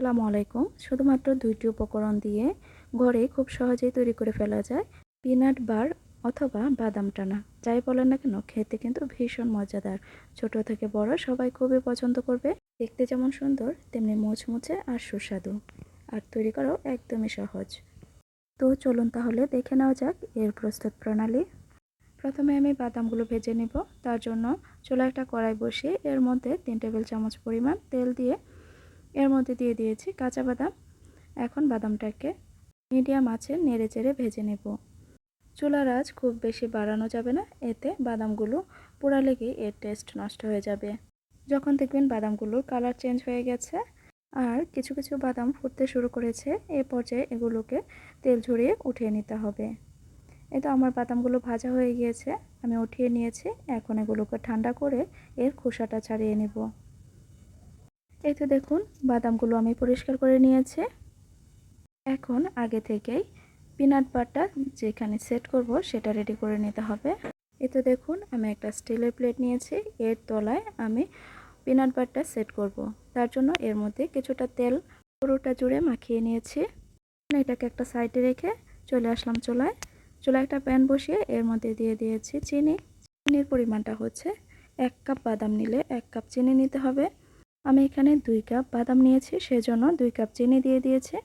আসসালামু আলাইকুম। শুধুমাত্র দুইটি উপকরণ দিয়ে ঘরে খুব সহজেই তৈরি করে ফেলা যায়। পিনাট বার অথবা বাদাম টানা। যাই বলেন না কেন, খেতে কিন্তু ভীষণ মজাদার। ছোট থেকে বড় সবাই খুবই পছন্দ করবে। দেখতে যেমন সুন্দর, তেমনি মুচমুচে আর সুস্বাদু। আর তৈরি করাও একদমই সহজ। তো চলুন তাহলে দেখে নেওয়া যাক এর প্রস্তুত প্রণালী। প্রথমে আমি বাদামগুলো ভেজে নিব। তার জন্য চুলা একটা কড়াই বসিয়ে এর মধ্যে তিন টেবিল চামচ পরিমাণ তেল দিয়ে এর মধ্যে দিয়ে দিয়েছি কাঁচা বাদাম। এখন বাদামটাকে মিডিয়াম আছে নেড়ে চেড়ে ভেজে নেব। চুলার আঁচ খুব বেশি বাড়ানো যাবে না, এতে বাদামগুলো পোড়া লেগে এর টেস্ট নষ্ট হয়ে যাবে। যখন দেখবেন বাদামগুলোর কালার চেঞ্জ হয়ে গেছে আর কিছু কিছু বাদাম ফুটতে শুরু করেছে, এ পর্যায়ে এগুলোকে তেল ঝরিয়ে উঠিয়ে নিতে হবে। এই তো আমার বাদামগুলো ভাজা হয়ে গিয়েছে, আমি উঠিয়ে নিয়েছি, এখন এগুলোকে ঠান্ডা করে এর খোসাটা ছাড়িয়ে নেব। এই তো দেখুন, বাদামগুলো আমি পরিষ্কার করে নিয়েছি। এখন আগে থেকেই পিনাট বাটার যেখানে সেট করব সেটা রেডি করে নিতে হবে। এই তো দেখুন, আমি একটা স্টিলের প্লেট নিয়েছি, এর তলায় আমি পিনাট বাটার সেট করব। তার জন্য এর মধ্যে কিছুটা তেল, পুরোটা জুড়ে মাখিয়ে নিয়েছি। এটাকে একটা সাইডে রেখে চলে আসলাম চুলায়। চুলায় একটা প্যান বসিয়ে এর মধ্যে দিয়ে দিয়েছি চিনি। চিনির পরিমাণটা হচ্ছে এক কাপ বাদাম নিলে এক কাপ চিনি নিতে হবে। আমি এখানে দুই কাপ বাদাম নিয়েছি, সেজন্য দুই কাপ চিনি দিয়ে দিয়েছি।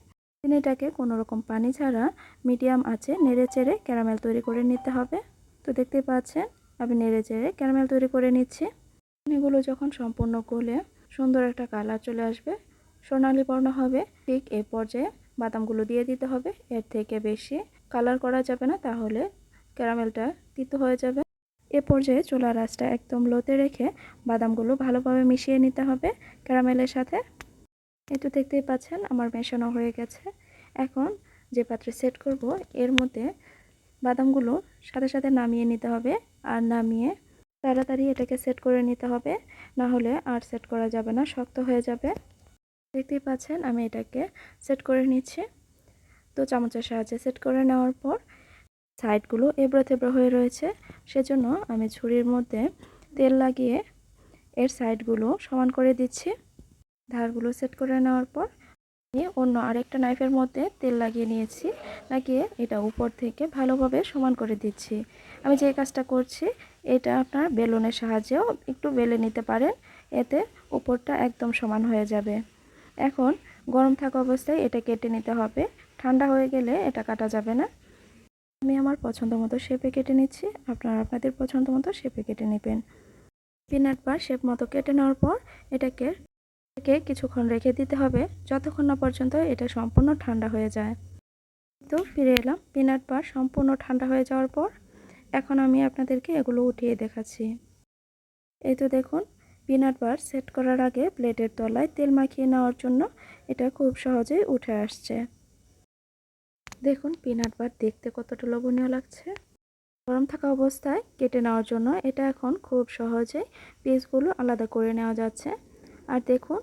চিনিটাকে কোনো রকম পানি ছাড়া মিডিয়াম আছে নেড়ে চেড়ে ক্যারামেল তৈরি করে নিতে হবে। তো দেখতে পাচ্ছেন, আমি নেড়ে চেড়ে ক্যারামেল তৈরি করে নিচ্ছি। চিনিগুলো যখন সম্পূর্ণ গলে সুন্দর একটা কালার চলে আসবে, সোনালি বর্ণ হবে। ঠিক এই পর্যায়ে বাদামগুলো দিয়ে দিতে হবে। এর থেকে বেশি কালার করা যাবে না, তাহলে ক্যারামেলটা তিতো হয়ে যাবে। এ পর্যায়ে চুলার আঁচটা একদম লোতে রেখে বাদামগুলো ভালোভাবে মিশিয়ে নিতে হবে ক্যারামেলের সাথে। একটু দেখতেই পাচ্ছেন আমার মেশানো হয়ে গেছে। এখন যে পাত্রে সেট করব, এর মধ্যে বাদামগুলো সাথে সাথে নামিয়ে নিতে হবে আর নামিয়ে তাড়াতাড়ি এটাকে সেট করে নিতে হবে, না হলে আর সেট করা যাবে না, শক্ত হয়ে যাবে। দেখতেই পাচ্ছেন আমি এটাকে সেট করে নিচ্ছি। তো চামচের সাহায্যে সেট করে নেওয়ার পর সাইডগুলো এবড়ো থেবড়ো হয়ে রয়েছে। সেজন্য আমি ছুরির মধ্যে তেল লাগিয়ে এর সাইডগুলো সমান করে দিচ্ছি। ধারগুলো সেট করে নেওয়ার পর আমি অন্য আরেকটা নাইফের মধ্যে তেল লাগিয়ে নিয়েছি, লাগিয়ে এটা উপর থেকে ভালোভাবে সমান করে দিচ্ছি। আমি যে কাজটা করছি, এটা আপনার বেলুনের সাহায্যেও একটু বেলে নিতে পারেন, এতে উপরটা একদম সমান হয়ে যাবে। এখন গরম থাকা অবস্থায় এটা কেটে নিতে হবে। ঠান্ডা হয়ে গেলে এটা কাটা যাবে না। আমি আমার পছন্দ মতো শেপে কেটে নিচ্ছি, আপনারা আপনাদের পছন্দ মতো শেপে কেটে নেবেন। পিনাট বা শেপ মতো কেটে নেওয়ার পর এটাকে রেখে কিছুক্ষণ রেখে দিতে হবে, যতক্ষণ না পর্যন্ত এটা সম্পূর্ণ ঠান্ডা হয়ে যায়। তো ফিরে এলাম পিনাট বার সম্পূর্ণ ঠান্ডা হয়ে যাওয়ার পর এখন আমি আপনাদেরকে এগুলো উঠিয়ে দেখাচ্ছি। এই তো দেখুন পিনাট বার সেট করার আগে প্লেটের তলায় তেল মাখিয়ে নেওয়ার জন্য এটা খুব সহজেই উঠে আসছে। দেখুন পিনাট বার দেখতে কতটা লোভনীয় লাগছে। গরম থাকা অবস্থায় কেটে নেওয়ার জন্য এটা এখন খুব সহজেই পিসগুলো আলাদা করে নেওয়া যাচ্ছে। আর দেখুন,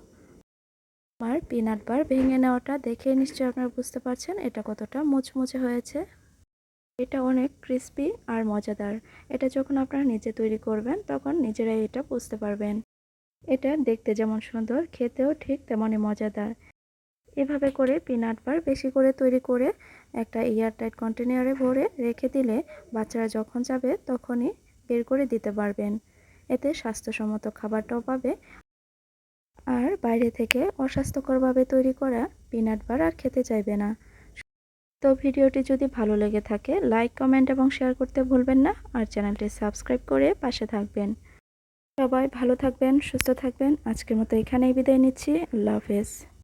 আমার পিনাট বার ভেঙে নেওয়াটা দেখে নিশ্চয়ই আপনারা বুঝতে পারছেন এটা কতটা মুচমুচে হয়েছে। এটা অনেক ক্রিস্পি আর মজাদার। এটা যখন আপনারা নিজে তৈরি করবেন, তখন নিজেরাই এটা বুঝতে পারবেন। এটা দেখতে যেমন সুন্দর, খেতেও ঠিক তেমনই মজাদার। এভাবে করে পিনাট বার বেশি করে তৈরি করে একটা এয়ারটাইট কন্টেনারে ভরে রেখে দিলে বাচ্চারা যখন যাবে তখনই বের করে দিতে পারবেন। এতে স্বাস্থ্যসম্মত খাবারটাও পাবে। আর বাইরে থেকে অস্বাস্থ্যকরভাবে তৈরি করা পিনাট বার আর খেতে চাইবে না। তো ভিডিওটি যদি ভালো লেগে থাকে, লাইক, কমেন্ট এবং শেয়ার করতে ভুলবেন না। আর চ্যানেলটি সাবস্ক্রাইব করে পাশে থাকবেন। সবাই ভালো থাকবেন, সুস্থ থাকবেন। আজকের মতো এখানেই বিদায় নিচ্ছি। আল্লাহ হাফেজ।